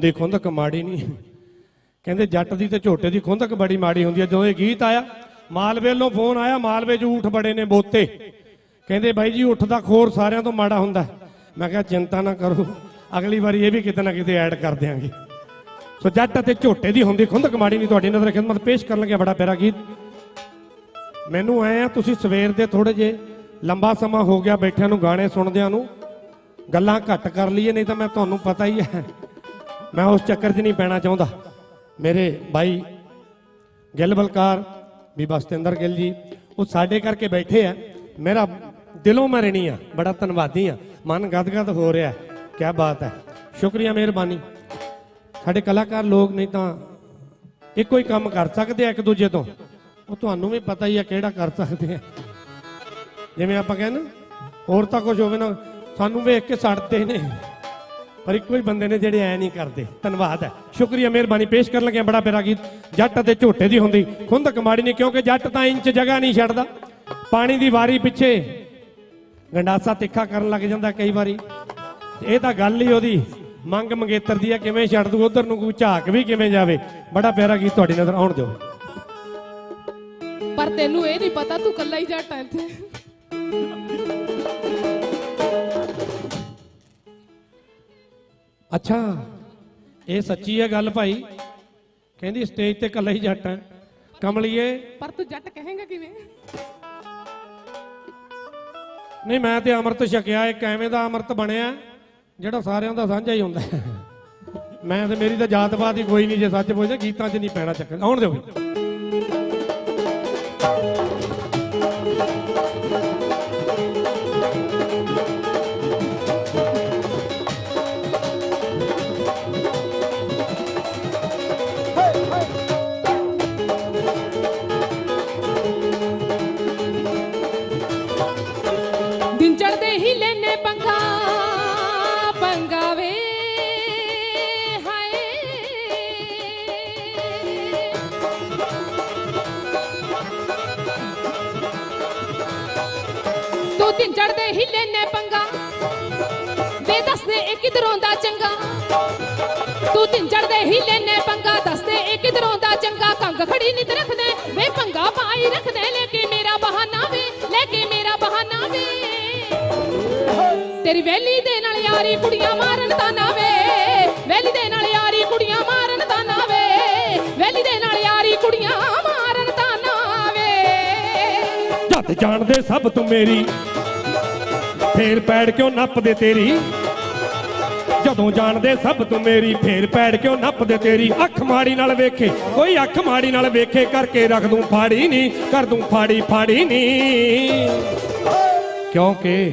ਦੀ ਖੁੰਦਕ ਮਾੜੀ ਨਹੀਂ ਕਹਿੰਦੇ ਜੱਟ ਦੀ ਤੇ ਝੋਟੇ ਦੀ ਖੁੰਦਕ ਬੜੀ ਮਾੜੀ ਹੁੰਦੀ ਹੈ ਜਦੋਂ ਇਹ ਗੀਤ ਆਇਆ, ਮਾਲਵੇ ਵੱਲੋਂ ਫੋਨ ਆਇਆ, ਮਾਲਵੇ 'ਚ ਊਠ ਬੜੇ ਨੇ ਬੋਤੇ। ਕਹਿੰਦੇ ਬਾਈ ਜੀ ਊਠ ਦਾ ਖੋਰ ਸਾਰਿਆਂ ਤੋਂ ਮਾੜਾ ਹੁੰਦਾ। ਮੈਂ ਕਿਹਾ, ਚਿੰਤਾ ਨਾ ਕਰੋ, ਅਗਲੀ ਵਾਰੀ ਇਹ ਵੀ ਕਿਤੇ ਨਾ ਕਿਤੇ ਐਡ ਕਰ ਦਿਆਂਗੇ। ਸੋ ਜੱਟ ਅਤੇ ਝੋਟੇ ਦੀ ਹੁੰਦੀ ਖੁੰਦਕ ਮਾੜੀ ਨਹੀਂ ਤੁਹਾਡੀ ਨਜ਼ਰ ਖਿਦਮਤ ਪੇਸ਼ ਕਰਨ ਲੱਗਿਆ ਬੜਾ ਪਿਆਰਾ ਗੀਤ। ਮੈਨੂੰ ਐ ਆ, ਤੁਸੀਂ ਸਵੇਰ ਦੇ ਥੋੜੇ ਜੇ ਲੰਬਾ ਸਮਾਂ ਹੋ ਗਿਆ ਬੈਠਿਆਂ ਨੂੰ, ਗਾਣੇ ਸੁਣਦਿਆਂ ਨੂੰ, ਗੱਲਾਂ ਘੱਟ ਕਰ ਲਈਏ, ਨਹੀਂ ਤਾਂ ਮੈਂ ਤੁਹਾਨੂੰ ਪਤਾ ਹੀ ਹੈ। ਮੈਂ ਉਸ ਚੱਕਰ 'ਚ ਨਹੀਂ ਪੈਣਾ ਚਾਹੁੰਦਾ। ਮੇਰੇ ਭਾਈ ਗਿੱਲ ਬਲਕਾਰ, ਬੀਬਾ ਸਤਿੰਦਰ ਗਿੱਲ ਜੀ, ਉਹ ਸਾਡੇ ਕਰਕੇ ਬੈਠੇ ਆ। ਮੇਰਾ ਦਿਲੋਂ ਮੈਂ ਰਹਿਣੀ ਆ, ਬੜਾ ਧੰਨਵਾਦੀ ਆ। ਮਨ ਗਦਗਦ ਹੋ ਰਿਹਾ ਕੀ ਬਾਤ ਹੈ। ਸ਼ੁਕਰੀਆ, ਮਿਹਰਬਾਨੀ। ਸਾਡੇ ਕਲਾਕਾਰ ਲੋਕ ਨਹੀਂ ਤਾਂ ਇੱਕੋ ਹੀ ਕੰਮ ਕਰ ਸਕਦੇ ਆ ਇੱਕ ਦੂਜੇ ਤੋਂ। ਉਹ ਤੁਹਾਨੂੰ ਵੀ ਪਤਾ ਹੀ ਆ ਕਿਹੜਾ ਕਰ ਸਕਦੇ ਆ। ਜਿਵੇਂ ਆਪਾਂ ਕਹਿੰਦੇ ਹੋਰ ਤਾਂ ਕੁਝ ਹੋਵੇ ਨਾ, ਸਾਨੂੰ ਵੇਖ ਕੇ ਸੜਦੇ ਨੇ। ਪਰ ਇੱਕੋ ਹੀ ਬੰਦੇ ਨੇ ਜਿਹੜੇ ਐ ਨਹੀਂ ਕਰਦੇ, ਧੰਨਵਾਦ ਹੈ। ਸ਼ੁਕਰੀਆ, ਮਿਹਰਬਾਨੀ, ਪੇਸ਼ ਕਰਨ ਲੱਗਿਆ ਬੜਾ ਪਿਆਰਾ ਗੀਤ। ਜੱਟ ਅਤੇ ਝੋਟੇ ਦੀ ਹੁੰਦੀ। ਖੁੰਦਕ ਮਾੜੀ ਨਹੀਂ, ਕਿਉਂਕਿ ਜੱਟ ਤਾਂ ਇੰਚ ਜਗ੍ਹਾ ਨਹੀਂ ਛੱਡਦਾ। ਪਾਣੀ ਦੀ ਵਾਰੀ ਪਿੱਛੇ ਗੰਡਾਸਾ ਤਿੱਖਾ ਕਰਨ ਲੱਗ ਜਾਂਦਾ ਕਈ ਵਾਰੀ। ਇਹ ਤਾਂ ਗੱਲ ਹੀ ਉਹਦੀ ਮੰਗ ਮੰਗੇਤਰ ਦੀ ਆ ਕਿਵੇਂ ਛੱਡ ਦੂ, ਉਧਰ ਨੂੰ ਕੋਈ ਝਾਕ ਵੀ ਕਿਵੇਂ ਜਾਵੇ। ਬੜਾ ਪਿਆਰਾ ਗੀਤ ਤੁਹਾਡੀ ਨਜ਼ਰ ਆਉਣ ਦਿਓ। ਪਰ ਤੈਨੂੰ ਇਹ ਨਹੀਂ ਪਤਾ, ਤੂੰ ਕੱਲਾ ਹੀ ਜੱਟ ਆ ਇੱਥੇ। ਅੱਛਾ। ਇਹ ਸੱਚੀ ਹੈ ਗੱਲ ਭਾਈ। ਕਹਿੰਦੀ ਸਟੇਜ ਤੇ ਇਕੱਲਾ ਹੀ ਜੱਟ ਹੈ। ਕਮਲੀਏ। ਪਰ ਤੂੰ ਜੱਟ ਕਹੇਂਗਾ ਕਿਵੇਂ? ਨਹੀਂ ਮੈਂ ਤੇ ਅੰਮ੍ਰਿਤ ਛਕਿਆ ਇੱਕ ਐਵੇਂ ਦਾ ਅੰਮ੍ਰਿਤ ਬਣਿਆ? ਜਿਹੜਾ ਸਾਰਿਆਂ ਦਾ ਸਾਂਝਾ ਹੀ ਹੁੰਦਾ। ਮੈਂ ਤੇ ਮੇਰੀ ਤਾਂ ਜਾਤਪਾਤ ਹੀ ਕੋਈ ਨਹੀਂ ਜੇ ਸੱਚ ਪੁੱਛਦੇ ਗੀਤਾਂ 'ਚ ਨਹੀਂ ਪੈਣਾ ਚੱਕਰ। ਆਉਣ ਦਿਓ। ਪੰਗਾਵੇ ਹਾਏ। ਤੂੰ ਦਿਨ ਚੜਦੇ ਹੀ ਲੈਨੇ ਪੰਗਾ, ਵੇ ਦੱਸਦੇ ਇਹ ਕਿਧਰੋਂ ਦਾ ਚੰਗਾ। ਤੂੰ ਦਿਨ ਚੜਦੇ ਹੀ ਲੈਨੇ ਪੰਗਾ, ਦੱਸਦੇ ਇਹ ਕਿਧਰੋਂ ਦਾ ਚੰਗਾ। ਕੰਗ ਖੜੀ ਨਿਤ ਰੱਖਦੇ, ਵੇ ਪੰਗਾ ਪਾਈ ਰੱਖਦੇ, ਲੈ ਕੇ ਮੇਰਾ ਬਹਾਨਾ ਵੇ, ਲੈ ਕੇ ਮੇਰਾ ਬਹਾਨਾ ਤੇਰੀ ਵੈਲੀ ਦੇ ਨਾਲ ਯਾਰੀ ਕੁੜੀਆਂ ਮਾਰਨ ਤਾਂ ਨਾ ਵੇ ਵੈਲੀ ਦੇ ਨਾਲ ਯਾਰੀ ਕੁੜੀਆਂ ਮਾਰਨ ਤਾਂ ਨਾ ਵੇ ਵੈਲੀ ਦੇ ਨਾਲ ਯਾਰੀ ਕੁੜੀਆਂ ਮਾਰਨ ਤਾਂ ਨਾ ਵੇ ਜੱਟ ਜਾਣਦੇ ਸਭ ਤੂੰ ਮੇਰੀ। ਫੇਰ ਪੈੜ ਕਿਉਂ ਨੱਪਦੇ ਤੇਰੀ? ਜਦੋਂ ਜਾਣਦੇ ਸਭ ਤੂੰ ਮੇਰੀ, ਫੇਰ ਪੈੜ ਕਿਉਂ ਨੱਪਦੇ ਤੇਰੀ? ਅੱਖ ਮਾੜੀ ਨਾਲ ਵੇਖੇ ਕੋਈ ਅੱਖ ਮਾੜੀ ਨਾਲ ਵੇਖੇ, ਕਰਕੇ ਰੱਖ ਦੂੰ ਫਾੜੀ ਨਹੀਂ ਕਰ ਦੂੰ ਫਾੜੀ ਫਾੜੀ ਨਹੀਂ ਕਿਉਂਕਿ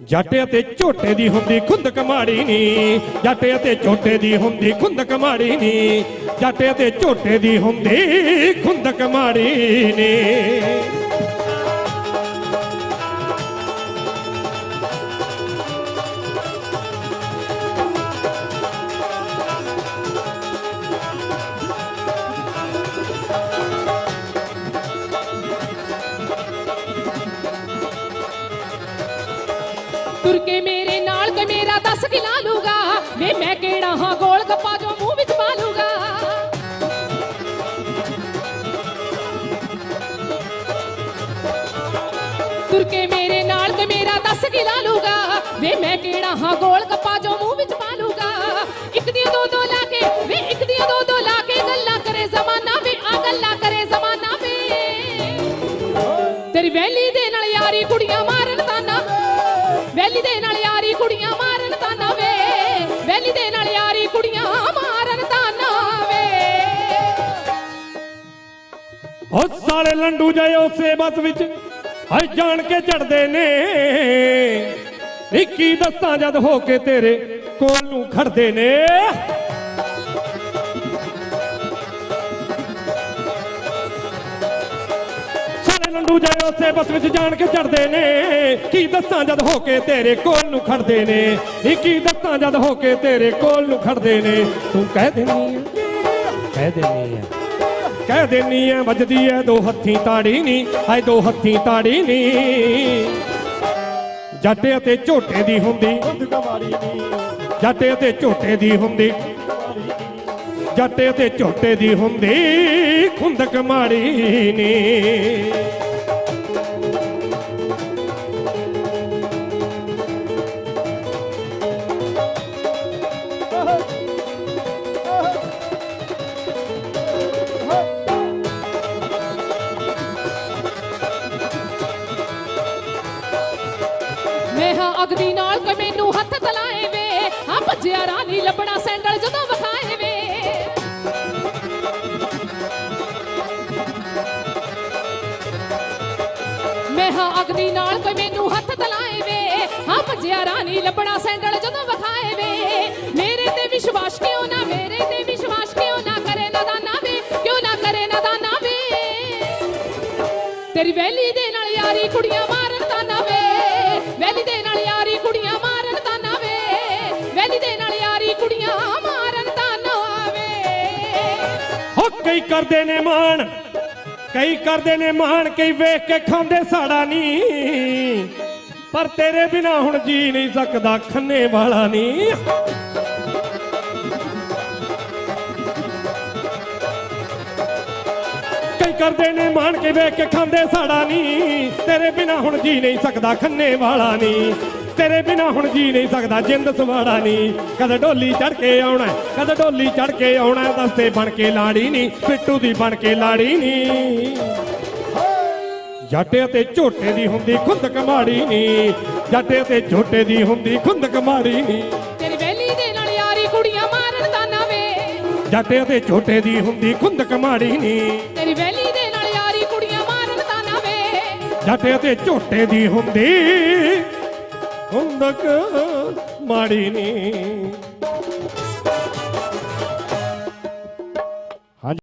ਜੱਟ ਅਤੇ ਝੋਟੇ ਦੀ ਹੁੰਦੀ ਖੁੰਦਕ ਮਾੜੀ ਨੀ। ਜੱਟ ਅਤੇ ਝੋਟੇ ਦੀ ਹੁੰਦੀ ਖੁੰਦਕ ਮਾੜੀ ਨੀ। ਜੱਟ ਅਤੇ ਝੋਟੇ ਦੀ ਹੁੰਦੀ ਖੁੰਦਕ ਮਾੜੀ ਨੀ। ਮੈਂ ਹਾਂ ਗੋਲ ਗੱਪਾ ਜੋ ਮੂੰਹ ਵਿੱਚ ਪਾ ਲੂਗਾ ਤੁਰ ਕੇ ਮੇਰੇ ਨਾਲ ਕੇ ਮੇਰਾ ਦੱਸ ਖਿਲਾ ਲੂਗਾ ਵੇ ਮੈਂ ਕਿਹੜਾ ਹਾਂ ਗੋਲ ਗੱਪਾ ਜੋ ਮੂੰਹ ਵਿੱਚ ਪਾ ਲੂਗਾ ਇੱਕ ਦੀਆਂ ਦੋ ਦੋ ਲਾ ਕੇ, ਵੇ ਇੱਕ ਦੀਆਂ ਦੋ ਦੋ ਲਾ ਕੇ ਗੱਲਾਂ ਕਰੇ ਜ਼ਮਾਨਾ ਵੇ, ਆ ਗੱਲਾਂ ਕਰੇ ਜ਼ਮਾਨਾ ਵੇ। ਤੇਰੀ ਵੈਲੀ ਦੇ ਨਾਲ ਯਾਰੀ ਕੁੜੀਆਂ ਮਾਰਨ ਤਾਂ ਨਾ ਵੈਲੀ ਦੇ ਨਾਲ ਯਾਰੀ ਕੁੜੀਆਂ ਮਾਰਨ ਤਾਂ ਨਾ ਵੇ। ਵੈਲੀ ਦੇ ਨਾਲ ਉਹ ਸਾਲੇ ਲੰਡੂ ਜਾਏ ਉਸੇ ਬਸ ਵਿੱਚ। ਹਾਏ ਜਾਣ ਕੇ ਝੜਦੇ ਨੇ। ਨੀ ਦੱਸਾਂ ਜਦ ਹੋ ਕੇ ਤੇਰੇ ਕੋਲ ਨੂੰ ਖੜਦੇ ਨੇ। ਸਾਰੇ ਲੰਡੂ ਜਾਏ ਉਸੇ ਬਸ ਵਿੱਚ ਜਾਣ ਕੇ ਝੜਦੇ ਨੇ। ਕੀ ਦੱਸਾਂ ਜਦ ਹੋ ਕੇ ਤੇਰੇ ਕੋਲ ਨੂੰ ਖੜਦੇ ਨੇ। ਨੀ ਦੱਸਾਂ ਜਦ ਹੋ ਕੇ ਤੇਰੇ ਕੋਲ ਨੂੰ ਖੜਦੇ ਨੇ। ਤੂੰ ਕਹਿ ਦੇਣੀ ਆ। ਕਹਿ ਦੇਣੀ ਆ। ਕਹਿ ਦੇਨੀ ਐ, ਵੱਜਦੀ ਐ, ਦੋ ਹੱਥੀ ਤਾੜੀ ਨਹੀਂ ਹਾਏ ਦੋ ਹੱਥੀ ਤਾੜੀ ਨਹੀਂ ਜੱਟ ਅਤੇ ਝੋਟੇ ਦੀ ਹੁੰਦੀ ਖੁੰਦਕ ਮਾੜੀ ਜੱਟ ਤੇ ਝੋਟੇ ਦੀ ਹੁੰਦੀ, ਜੱਟ ਅਤੇ ਝੋਟੇ ਦੀ ਹੁੰਦੀ, ਖੁੰਦਕ ਮਾੜੀ ਨੀ। ਮੈਂ ਨਾਲ ਕੋਈ ਮੈਨੂੰ ਹੱਥ ਤਲਾਏ ਵੇ ਹਾਂ ਭੱਜਿਆ ਰਾਣੀ ਲੱਭਣਾ ਸੈਂਡਲ ਜਦੋਂ ਵਿਖਾਏ ਵੇ ਮੇਰੇ ਤੇ ਵਿਸ਼ਵਾਸ ਕਿਉਂ ਨਾ ਮੇਰੇ ਤੇ ਵਿਸ਼ਵਾਸ ਕਿਉਂ ਨਾ ਕਰੇ? ਨਾ ਦਾਨਾ ਵੇ ਕਿਉਂ ਨਾ ਕਰੇ? ਨਾ ਦਾਨਾ ਵੇ ਤੇਰੀ ਵੈਲੀ ਦੇ ਨਾਲ ਯਾਰੀ ਕੁੜੀਆਂ ਮਾਰਨ ਤਾਂ ਨਾ ਵੇ ਵੈਲੀ ਦੇ ਨਾਲ ਯਾਰੀ ਕੁੜੀਆਂ ਮਾਰਨ ਤਾਂ ਨਾ ਵੇ ਵੈਲੀ ਦੇ ਨਾਲ ਯਾਰੀ ਕੁੜੀਆਂ ਮਾਰਨ ਤਾਂ ਨਾ ਵੇ ਹੋ ਕਈ ਕਰਦੇ ਨੇ ਮਾਣ। ਕਈ ਕਰਦੇ ਨੇ ਮਾਣ, ਕਈ ਵੇਖ ਕੇ ਖਾਂਦੇ ਸਾੜਾ ਨਹੀਂ ਪਰ ਤੇਰੇ ਬਿਨਾ ਹੁਣ ਜੀ ਨਹੀਂ ਸਕਦਾ, ਖੰਨੇ ਵਾਲਾ ਨਹੀਂ ਕਈ ਕਰਦੇ ਨੇ ਮਾਣ ਕੇ ਵੇਖ ਕੇ ਖਾਂਦੇ ਸਾੜਾ ਨਹੀਂ ਤੇਰੇ ਬਿਨਾ ਹੁਣ ਜੀ ਨਹੀਂ ਸਕਦਾ, ਖੰਨੇ ਵਾਲਾ ਨਹੀਂ ਤੇਰੇ ਬਿਨਾ ਹੁਣ ਜੀ ਨਹੀਂ ਸਕਦਾ ਜਿੰਦ ਸਵਾੜਾ ਨਹੀਂ ਕਦੇ ਢੋਲੀ ਚੜ ਕੇ ਆਉਣਾ ਕਦੇ ਢੋਲੀ ਚੜ ਕੇ ਆਉਣਾ ਦਸਤੇ ਬਣ ਕੇ ਲਾੜੀ ਨਹੀਂ ਪਿੱਟੂ ਦੀ ਬਣ ਕੇ ਲਾੜੀ ਨਹੀਂ ਜੱਟੇ ਤੇ ਝੋਟੇ ਦੀ ਹੁੰਦੀ ਖੁੰਦਕ ਮਾੜੀ ਨਹੀਂ ਜੱਟੇ ਤੇ ਝੋਟੇ ਦੀ ਹੁੰਦੀ ਖੁੰਦਕ ਮਾੜੀ ਨਹੀਂ ਤੇਰੀ ਵੈਲੀ ਦੇ ਨਾਲ ਯਾਰੀ ਕੁੜੀਆਂ ਮਾਰਨ ਤਾਂ ਨਾ ਵੇ ਜੱਟੇ ਤੇ ਝੋਟੇ ਦੀ ਹੁੰਦੀ ਖੁੰਦਕ ਮਾੜੀ ਨਹੀਂ ਤੇਰੀ ਵੈਲੀ ਦੇ ਨਾਲ ਯਾਰੀ ਕੁੜੀਆਂ ਮਾਰਨ ਤਾਂ ਨਾ ਵੇ ਜੱਟੇ ਤੇ ਝੋਟੇ ਦੀ ਹੁੰਦੀ ਹੁੰਦਕ ਮਾੜੀ ਨਹੀਂ